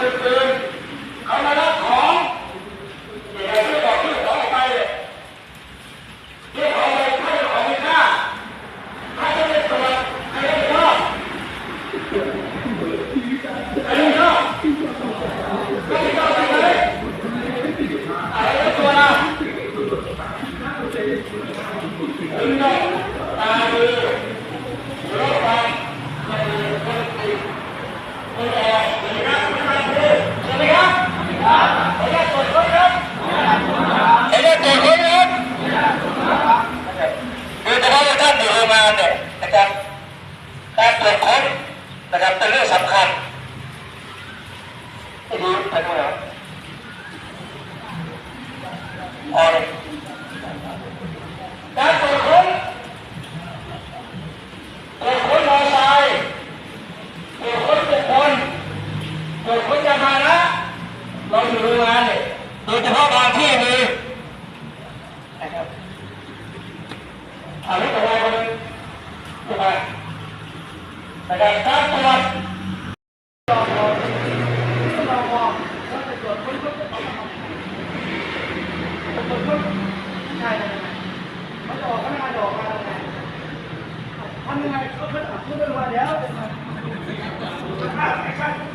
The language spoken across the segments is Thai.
30分必ず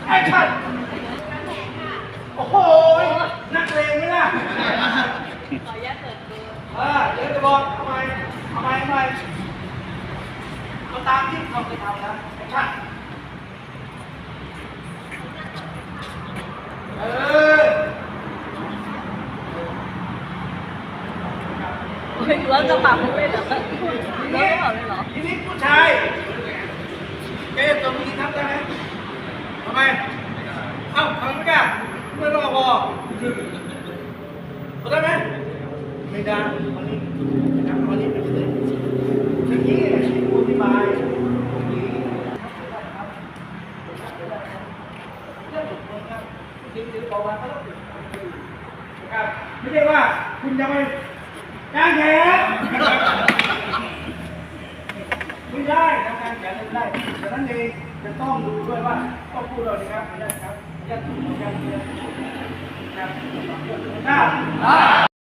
ไอ้ขัดโอ้โห นักเลงไหมล่ะขออนุญาตเปิดดูเออเดี๋ยวจะบอกทำไมทำไมทำไมเขาตามที่เขาเคยทำนะไอ้ขัด เราจะปากมันเลยเหรอเราจะปากเลยเหรอทีนี้ผู้ชายเอ๊ะตัวนี้ทับได้ไหมทำไมเอ้าทำไม่ได้ไม่รอพอเข้าใจไหมไม่ได้วันนี้นะครับวันนี้เป็นเรื่องทีนี้ผู้ที่มาไม่ใช่ว่าคุณจะไม่ จางแขกไม่ได้ทำงานแขกไม่ได้ดังนั้นเองจะต้องดูด้วยว่าต้องพูดเราดีครับไม่ได้ครับยัดตู้ยัดเงินนะครับ